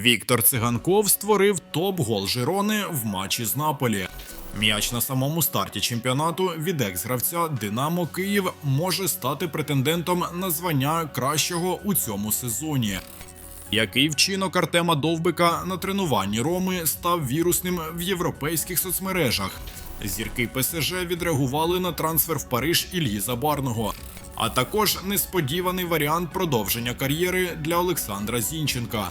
Віктор Циганков створив топ-гол Жирони в матчі з Наполі. М'яч на самому старті чемпіонату від екс-гравця Динамо Київ може стати претендентом на звання кращого у цьому сезоні. Який вчинок Артема Довбика на тренуванні Роми став вірусним в європейських соцмережах? Зірки ПСЖ відреагували на трансфер в Париж Ільї Забарного, а також несподіваний варіант продовження кар'єри для Олександра Зінченка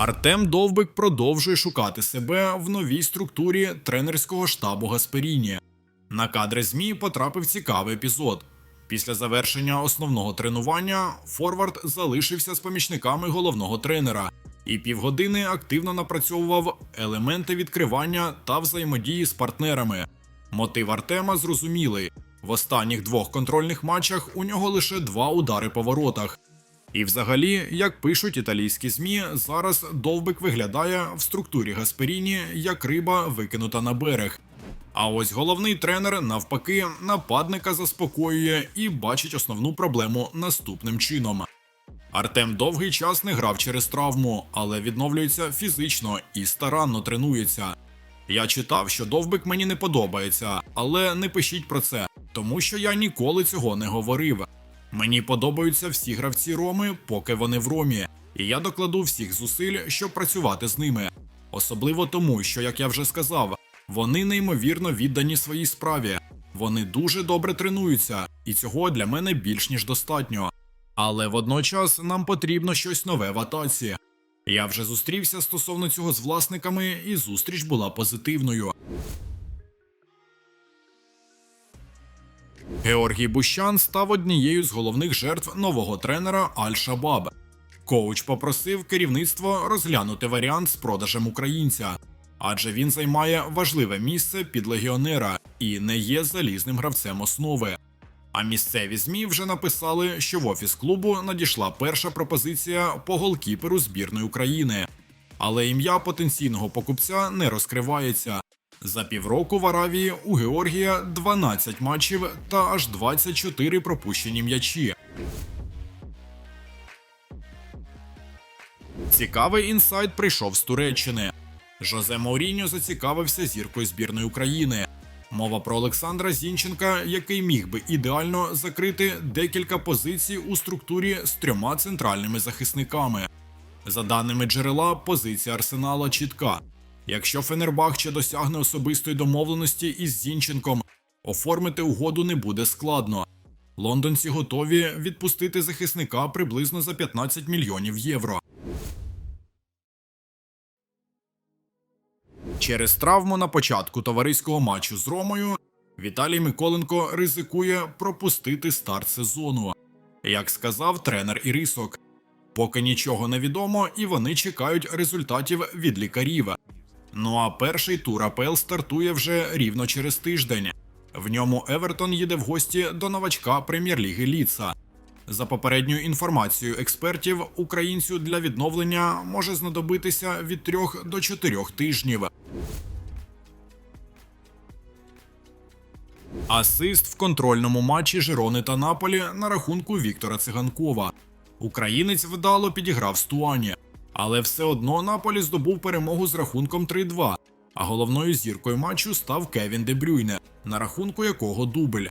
Артем Довбик продовжує шукати себе в новій структурі тренерського штабу Гасперіні. На кадри ЗМІ потрапив цікавий епізод. Після завершення основного тренування Форвард залишився з помічниками головного тренера і півгодини активно напрацьовував елементи відкривання та взаємодії з партнерами. Мотив Артема зрозумілий: в останніх двох контрольних матчах у нього лише два удари по воротах. І взагалі, як пишуть італійські ЗМІ, зараз довбик виглядає в структурі Гасперіні як риба викинута на берег. А ось головний тренер, навпаки, нападника заспокоює і бачить основну проблему наступним чином. Артем довгий час не грав через травму, але відновлюється фізично і старанно тренується. Я читав, що довбик мені не подобається, але не пишіть про це, тому що я ніколи цього не говорив. Мені подобаються всі гравці Роми, поки вони в Ромі, і я докладу всіх зусиль, щоб працювати з ними. Особливо тому, що, як я вже сказав, вони неймовірно віддані своїй справі. Вони дуже добре тренуються, і цього для мене більш ніж достатньо. Але водночас нам потрібно щось нове в атаці. Я вже зустрівся стосовно цього з власниками, і зустріч була позитивною. Георгій Бущан став однією з головних жертв нового тренера Аль-Шабаб. Коуч попросив керівництво розглянути варіант з продажем українця, адже він займає важливе місце під легіонера і не є залізним гравцем основи. А місцеві ЗМІ вже написали, що в офіс клубу надійшла перша пропозиція по голкіперу збірної України. Але ім'я потенційного покупця не розкривається. За півроку в Аравії у Георгія 12 матчів та аж 24 пропущені м'ячі. Цікавий інсайт прийшов з Туреччини. Жозе Мауріньо зацікавився зіркою збірної України. Мова про Олександра Зінченка, який міг би ідеально закрити декілька позицій у структурі з трьома центральними захисниками. За даними джерела, позиція Арсенала чітка. Якщо Фенербахче досягне особистої домовленості із Зінченком, оформити угоду не буде складно. Лондонці готові відпустити захисника приблизно за 15 мільйонів євро. Через травму на початку товариського матчу з Ромою Віталій Миколенко ризикує пропустити старт сезону. Як сказав тренер Ірисок, поки нічого не відомо, і вони чекають результатів від лікарів. Ну а перший тур АПЛ стартує вже рівно через тиждень. В ньому Евертон їде в гості до новачка прем'єр-ліги Ліца. За попередньою інформацією експертів, українцю для відновлення може знадобитися від 3 до 4 тижнів. Асист в контрольному матчі Жирони та Наполі на рахунку Віктора Циганкова. Українець вдало підіграв Стуані, але все одно Наполі здобув перемогу з рахунком 3-2. А головною зіркою матчу став Кевін Де Брюйне, на рахунку якого дубль.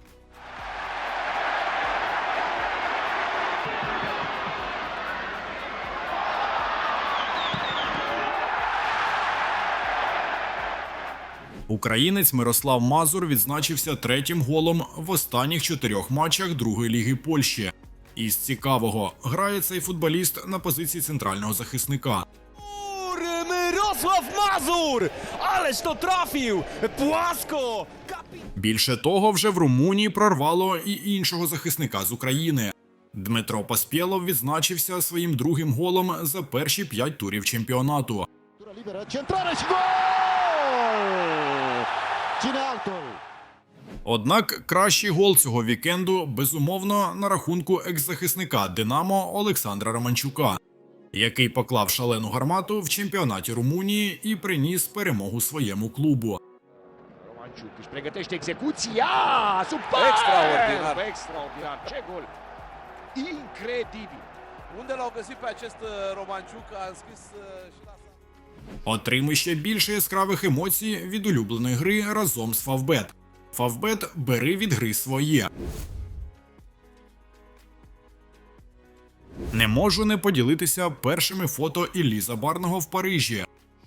Українець Мирослав Мазур відзначився третім голом в останніх чотирьох матчах другої ліги Польщі. Із цікавого грає цей футболіст на позиції центрального захисника. Mirosław Mazur! Ależ to trafił! Płasko! Kapi... Більше того, вже в Румунії прорвало і іншого захисника з України. Дмитро Паспєлов відзначився своїм другим голом за перші п'ять турів чемпіонату. Cinalto. Однак кращий гол цього вікенду безумовно на рахунку екс-захисника Динамо Олександра Романчука, який поклав шалену гармату в чемпіонаті Румунії і приніс перемогу своєму клубу. Își pregătește execuția! Super! Extraordinar. Extraordinar! Ce gol! Incredibil! Unde l-au găsit pe acest Romanciuc? A înscris și la Отримуй ще більше яскравих емоцій від улюбленої гри разом з Фавбет. Фавбет бери від гри своє. Не можу не поділитися першими фото Іллі Забарного в Парижі.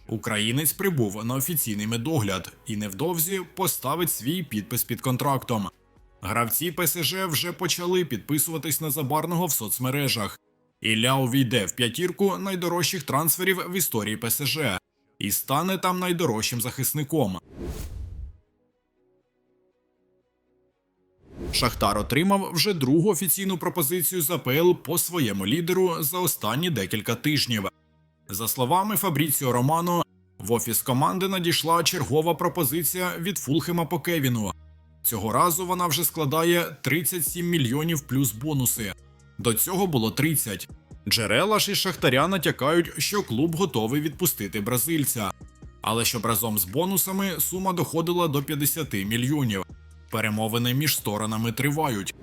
Українець прибув на офіційний медогляд і невдовзі поставить свій підпис під контрактом. Гравці ПСЖ вже почали підписуватись на Забарного в соцмережах. Ілля увійде в п'ятірку найдорожчих трансферів в історії ПСЖ і стане там найдорожчим захисником. Шахтар отримав вже другу офіційну пропозицію з АПЛ по своєму лідеру за останні декілька тижнів. За словами Фабріціо Романо, в офіс команди надійшла чергова пропозиція від Фулхема по Кевіну. Цього разу вона вже складає 37 мільйонів плюс бонуси. До цього було 30. Джерела ж із Шахтаря натякають, що клуб готовий відпустити бразильця. Але щоб разом з бонусами сума доходила до 50 мільйонів. Перемовини між сторонами тривають.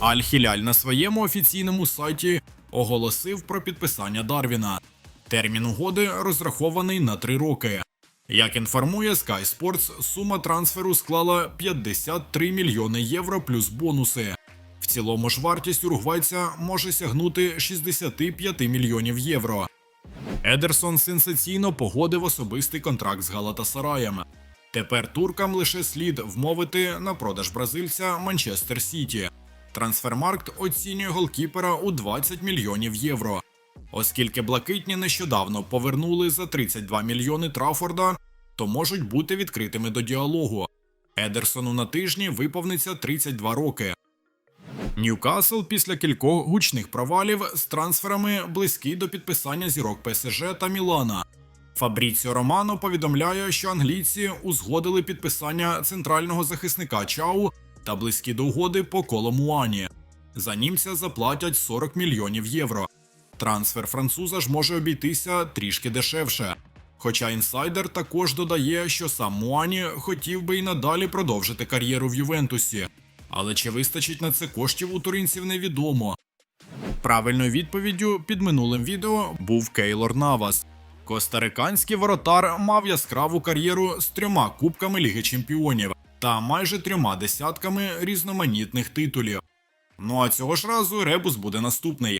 Аль-Хіляль на своєму офіційному сайті оголосив про підписання Дарвіна. Термін угоди розрахований на три роки. Як інформує Sky Sports, сума трансферу склала 53 мільйони євро плюс бонуси. В цілому ж вартість уругвайця може сягнути 65 мільйонів євро. Едерсон сенсаційно погодив особистий контракт з Галатасараєм. Тепер туркам лише слід вмовити на продаж бразильця Манчестер Сіті. Трансфермаркт оцінює голкіпера у 20 мільйонів євро. Оскільки блакитні нещодавно повернули за 32 мільйони Трафорда, то можуть бути відкритими до діалогу. Едерсону на тижні виповниться 32 роки. Ньюкасл після кількох гучних провалів з трансферами близький до підписання зірок ПСЖ та Мілана. Фабріціо Романо повідомляє, що англійці узгодили підписання центрального захисника Чау та близькі до угоди по Коломуані. За німця заплатять 40 мільйонів євро. Трансфер француза ж може обійтися трішки дешевше. Хоча інсайдер також додає, що сам Муані хотів би й надалі продовжити кар'єру в Ювентусі. Але чи вистачить на це коштів у туринців невідомо. Правильною відповіддю під минулим відео був Кейлор Навас. Костариканський воротар мав яскраву кар'єру з трьома кубками Ліги Чемпіонів та майже трьома десятками різноманітних титулів. Ну а цього ж разу ребус буде наступний.